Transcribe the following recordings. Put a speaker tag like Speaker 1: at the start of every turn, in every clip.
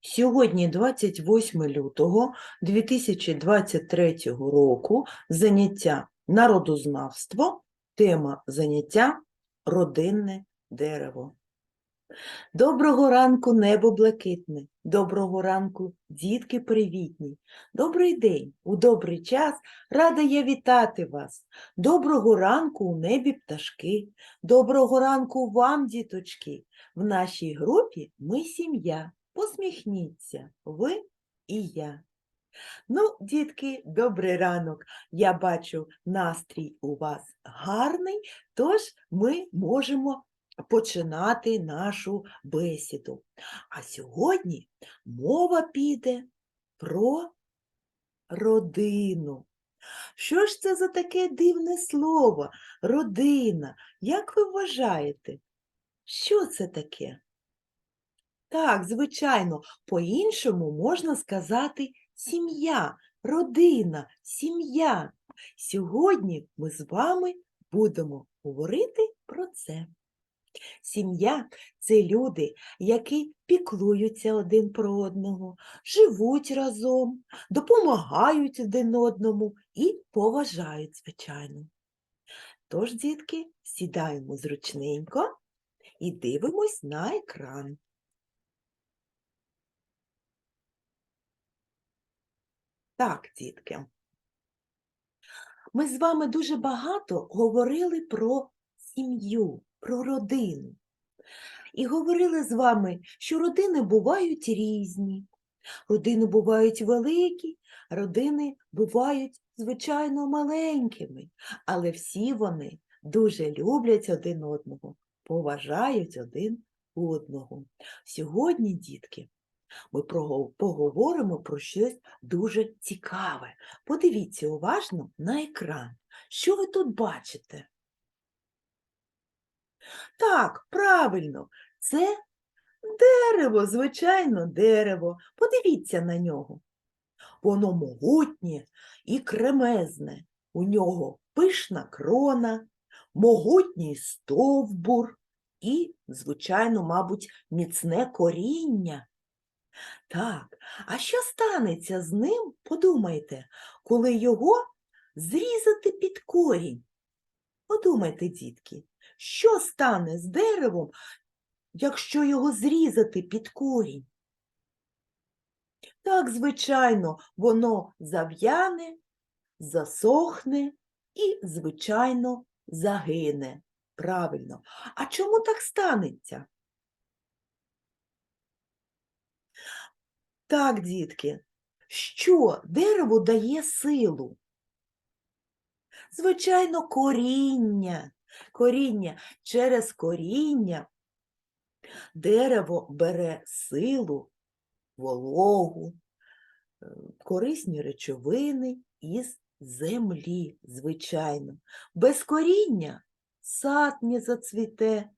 Speaker 1: Сьогодні 28 лютого 2023 року заняття народознавство, тема заняття родинне дерево. Доброго ранку, небо блакитне, доброго ранку, дітки привітні. Добрий день, у добрий час рада я вітати вас. Доброго ранку у небі пташки, доброго ранку вам, діточки. В нашій групі ми сім'я. Посміхніться, ви і я. Ну, дітки, добрий ранок. Я бачу, настрій у вас гарний, тож ми можемо починати нашу бесіду. А сьогодні мова піде про родину. Що ж це за таке дивне слово? Родина. Як ви вважаєте? Що це таке? Так, звичайно, по-іншому можна сказати сім'я, родина, сім'я. Сьогодні ми з вами будемо говорити про це. Сім'я це люди, які піклуються один про одного, живуть разом, допомагають один одному і поважають, звичайно. Тож, дітки, сідаємо зручненько і дивимось на екран. Так, дітки. Ми з вами дуже багато говорили про сім'ю, про родину. І говорили з вами, що родини бувають різні. Родини бувають великі, родини бувають, звичайно, маленькими, але всі вони дуже люблять один одного, поважають один одного. Сьогодні, дітки, ми поговоримо про щось дуже цікаве. Подивіться уважно на екран. Що ви тут бачите? Так, правильно, це дерево, звичайно, дерево. Подивіться на нього. Воно могутнє і кремезне. У нього пишна крона, могутній стовбур і, звичайно, мабуть, міцне коріння. Так, а що станеться з ним, подумайте, коли його зрізати під корінь? Подумайте, дітки, що стане з деревом, якщо його зрізати під корінь? Так, звичайно, воно зав'яне, засохне і, звичайно, загине. Правильно. А чому так станеться? Так, дітки, що дерево дає силу? Звичайно, коріння. Коріння. Через коріння дерево бере силу, вологу, е, корисні речовини із землі, звичайно. Без коріння сад не зацвіте,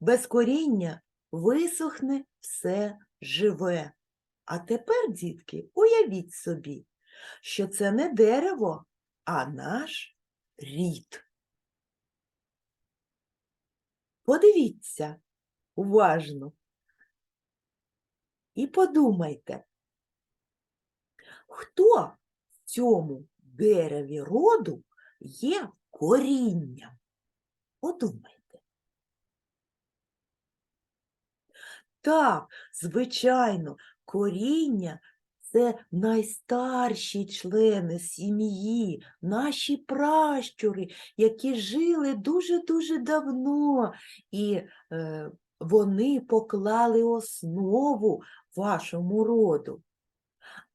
Speaker 1: без коріння висохне все живе. А тепер, дітки, уявіть собі, що це не дерево, а наш рід. Подивіться уважно і подумайте, хто в цьому дереві роду є корінням? Подумайте. Так, звичайно, коріння це найстарші члени сім'ї, наші пращури, які жили дуже-дуже давно, і е, вони поклали основу вашому роду.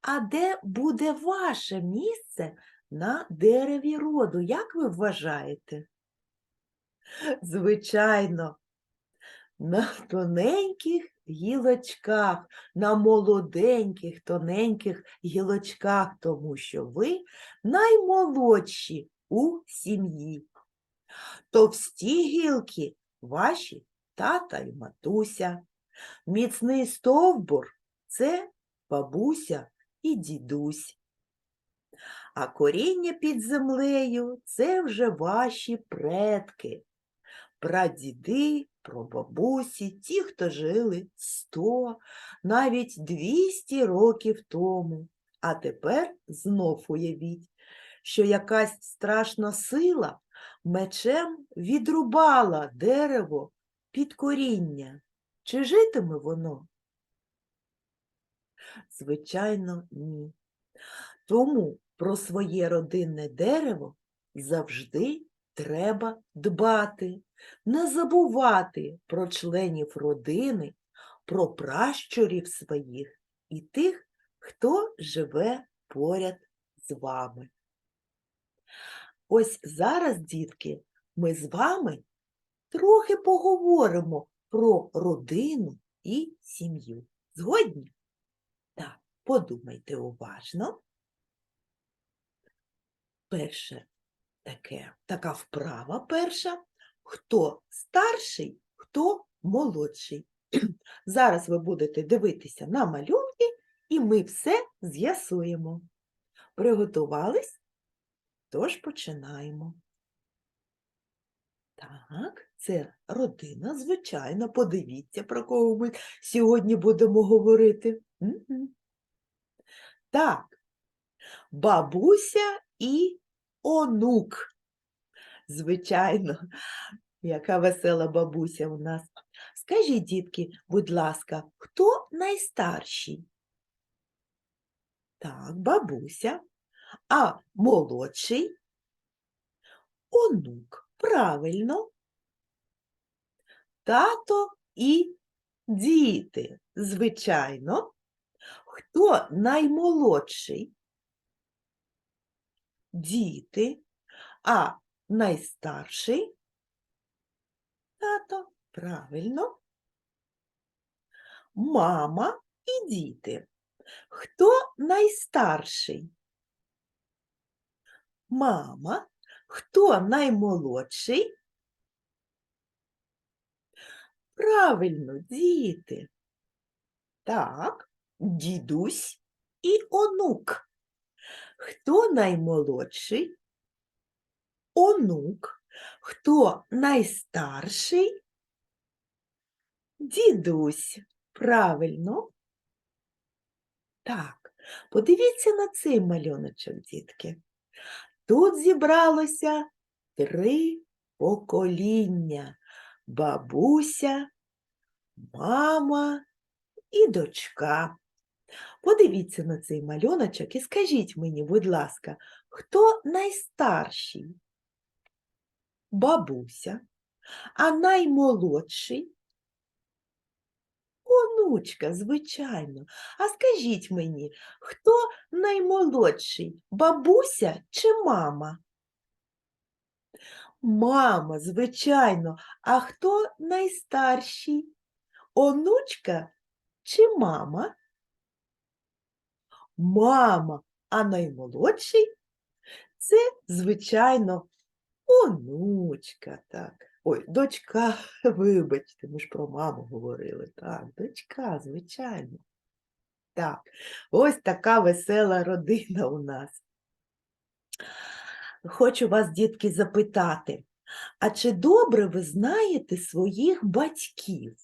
Speaker 1: А де буде ваше місце на дереві роду? Як ви вважаєте? Звичайно, на тоненьких гілочках, на молоденьких, тоненьких гілочках, тому що ви наймолодші у сім'ї. Товсті гілки ваші тата і матуся. Міцний стовбур це бабуся і дідусь. А коріння під землею це вже ваші предки, прадіди, прабабусі, ті, хто жили 100, навіть 200 років тому. А тепер знов уявіть, що якась страшна сила мечем відрубала дерево під коріння. Чи житиме воно? Звичайно, ні. Тому про своє родинне дерево завжди треба дбати, не забувати про членів родини, про пращурів своїх і тих, хто живе поряд з вами. Ось зараз, дітки, ми з вами трохи поговоримо про родину і сім'ю. Згодні? Так, подумайте уважно. Перше таке, така вправа перша. Хто старший, хто молодший. Зараз ви будете дивитися на малюнки, і ми все з'ясуємо. Приготувались? Тож починаємо. Так, це родина, звичайно, подивіться, про кого ми сьогодні будемо говорити. Так, бабуся і онук. Звичайно, яка весела бабуся у нас. Скажіть, дітки, будь ласка, хто найстарший? Так, бабуся. А молодший? Онук. Правильно. Тато і діти. Звичайно. Хто наймолодший? Діти. А найстарший? Тато. Правильно. Мама і діти. Хто найстарший? Мама. Хто наймолодший? Правильно, діти. Так, дідусь і онук. Хто наймолодший? Онук. Хто найстарший? Дідусь. Правильно. Так, подивіться на цей малюночок, дітки. Тут зібралося три покоління бабуся, мама і дочка. Подивіться на цей малюночок і скажіть мені, будь ласка, хто найстарший? Бабуся, а наймолодший? Онучка, звичайно. А скажіть мені, хто наймолодший? Бабуся чи мама? Мама, звичайно. А хто найстарший? Онучка чи мама? Мама, а наймолодший це, звичайно, онучка, так. Ой, дочка, вибачте, ми ж про маму говорили. Так, дочка, звичайно. Так, ось така весела родина у нас. Хочу вас, дітки, запитати, а чи добре ви знаєте своїх батьків?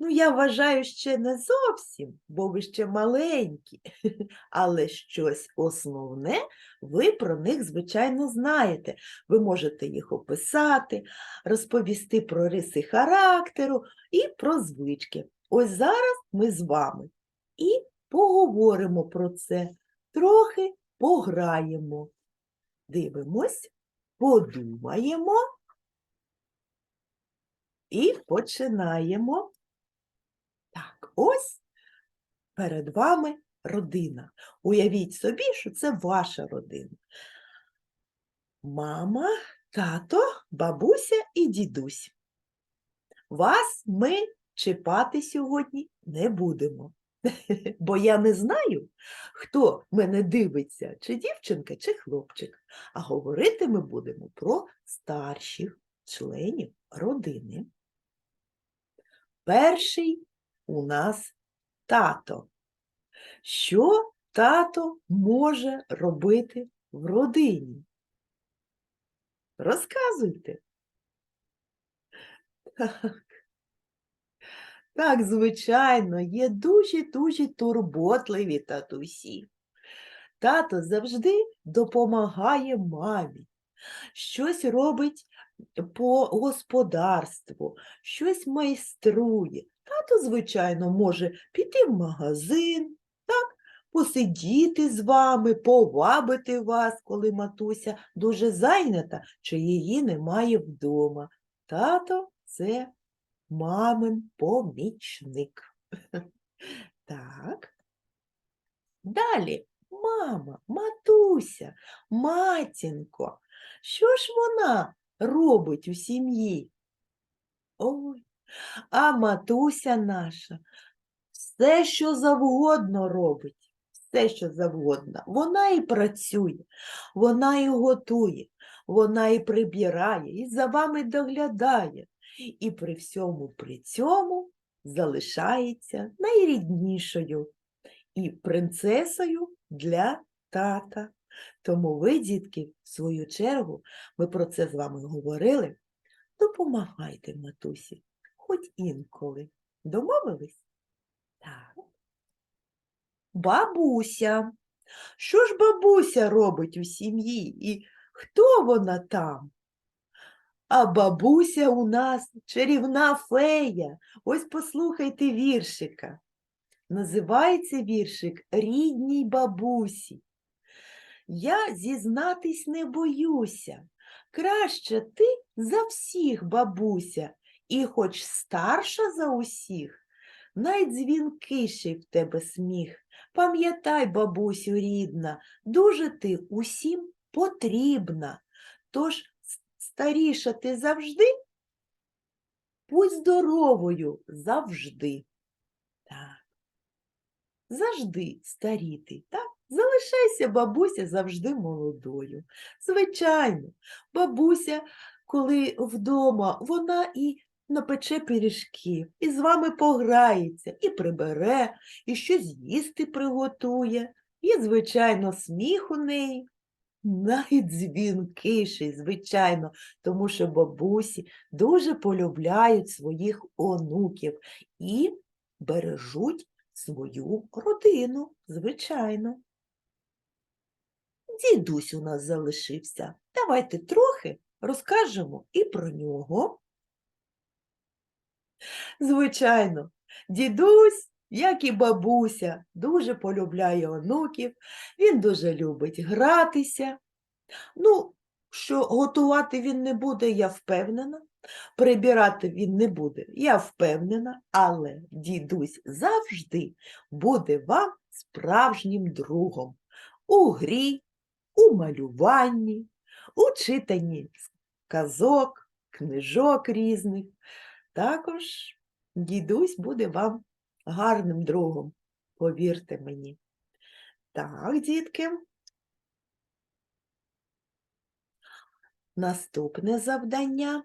Speaker 1: Ну, я вважаю, ще не зовсім, бо ви ще маленькі, але щось основне ви про них, звичайно, знаєте. Ви можете їх описати, розповісти про риси характеру і про звички. Ось зараз ми з вами і поговоримо про це, трохи пограємо. Дивимось, подумаємо і починаємо. Ось перед вами родина. Уявіть собі, що це ваша родина. Мама, тато, бабуся і дідусь. Вас ми чіпати сьогодні не будемо, бо я не знаю, хто мене дивиться, чи дівчинка, чи хлопчик. А говорити ми будемо про старших членів родини. Перший у нас тато. Що тато може робити в родині? Розказуйте. Так, звичайно, є дуже-дуже турботливі татусі. Тато завжди допомагає мамі, щось робить по господарству, щось майструє. Тато, звичайно, може піти в магазин, так, посидіти з вами, повабити вас, коли матуся дуже зайнята, чи її немає вдома. Тато це мамин помічник. Так. Далі, мама, матуся, матінко. Що ж вона робить у сім'ї? Ой, а матуся наша все, що завгодно робить, все, що завгодно. Вона і працює, вона і готує, вона і прибирає, і за вами доглядає. І при всьому при цьому залишається найріднішою і принцесою для тата. Тому ви, дітки, в свою чергу, ми про це з вами говорили, допомагайте матусі, хоч інколи. Домовились? Так. Бабуся. Що ж бабуся робить у сім'ї і хто вона там? А бабуся у нас чарівна фея. Ось послухайте віршика. Називається віршик Рідній бабусі. Я зізнатись не боюся. Краще ти за всіх, бабуся, і хоч старша за усіх, найдзвінкіший в тебе сміх. Пам'ятай, бабусю рідна, дуже ти усім потрібна. Тож старіша ти завжди, будь здоровою завжди. Так. Завжди старіти, так? Залишайся, бабуся, завжди молодою. Звичайно, бабуся, коли вдома, вона і напече пиріжки, і з вами пограється, і прибере, і щось їсти приготує. І, звичайно, сміх у неї найдзвінкіший, звичайно, тому що бабусі дуже полюбляють своїх онуків і бережуть свою родину, звичайно. Дідусь у нас залишився. Давайте трохи розкажемо і про нього. Звичайно, дідусь, як і бабуся, дуже полюбляє онуків, він дуже любить гратися. Ну, що готувати він не буде, я впевнена. Прибирати він не буде, я впевнена, але дідусь завжди буде вам справжнім другом у грі, у малюванні, у читанні казок, книжок різних. Також дідусь буде вам гарним другом, повірте мені. Так, дітки. Наступне завдання.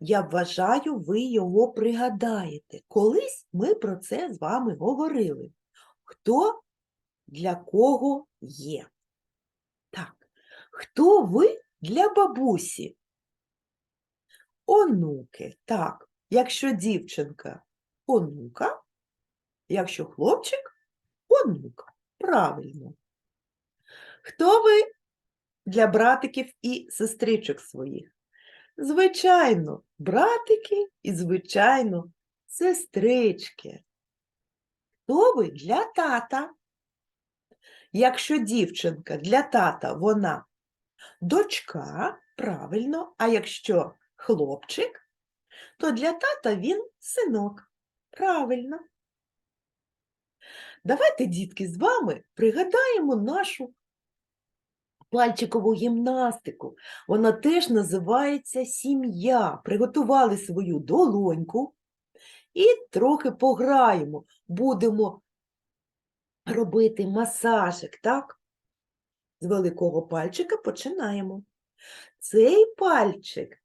Speaker 1: Я вважаю, ви його пригадаєте. Колись ми про це з вами говорили. Хто для кого є? Так, хто ви для бабусі? Онуки. Так, якщо дівчинка онука, якщо хлопчик онука. Правильно. Хто ви для братиків і сестричок своїх? Звичайно, братики і, звичайно, сестрички. Хто ви для тата? Якщо дівчинка для тата вона дочка, правильно, а якщо хлопчик, то для тата він синок. Правильно. Давайте, дітки, з вами пригадаємо нашу пальчикову гімнастику. Вона теж називається сім'я. Приготували свою долоньку і трохи пограємо. Будемо робити масажик, так? З великого пальчика починаємо. Цей пальчик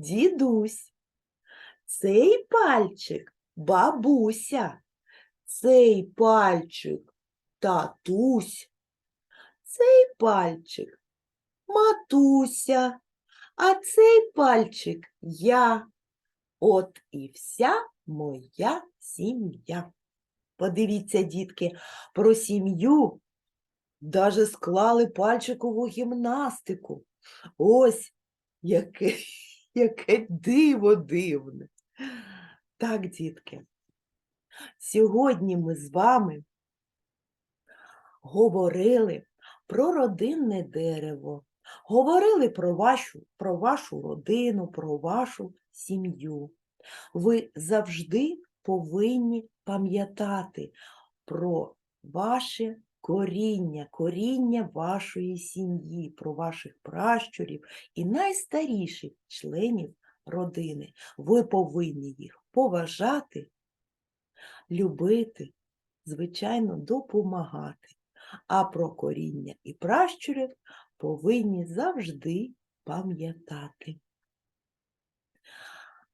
Speaker 1: дідусь, цей пальчик бабуся, цей пальчик татусь, цей пальчик матуся, а цей пальчик я. От і вся моя сім'я. Подивіться, дітки, про сім'ю даже склали пальчикову гімнастику. Ось яке, яке диво дивне. Так, дітки, сьогодні ми з вами говорили про родинне дерево, говорили про вашу, про вашу родину, про вашу сім'ю. Ви завжди повинні пам'ятати про ваше коріння, коріння вашої сім'ї, про ваших пращурів і найстаріших членів родини. Ви повинні їх поважати, любити, звичайно, допомагати. А про коріння і пращурів повинні завжди пам'ятати.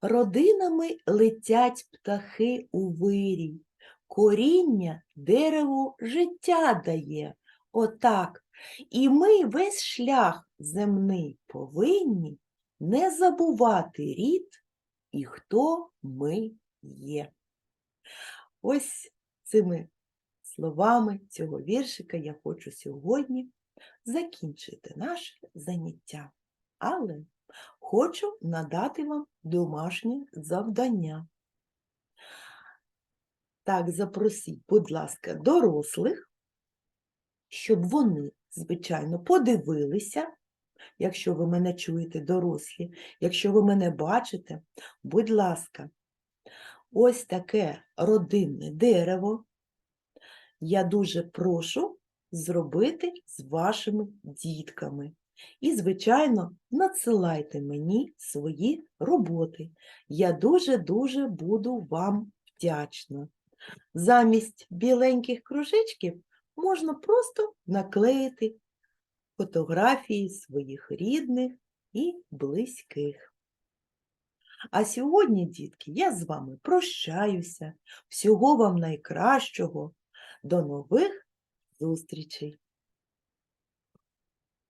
Speaker 1: Родинами летять птахи у вирій, коріння дереву життя дає. Отак. І ми весь шлях земний повинні не забувати рід і хто ми є. Ось цими словами цього віршика я хочу сьогодні закінчити наше заняття. Але хочу надати вам домашнє завдання. Так, запросіть, будь ласка, дорослих, щоб вони, звичайно, подивилися, якщо ви мене чуєте, дорослі, якщо ви мене бачите, будь ласка, ось таке родинне дерево. Я дуже прошу зробити з вашими дітками. І, звичайно, надсилайте мені свої роботи. Я дуже-дуже буду вам вдячна. Замість біленьких кружечків можна просто наклеїти фотографії своїх рідних і близьких. А сьогодні, дітки, я з вами прощаюся. Всього вам найкращого. До нових зустрічей!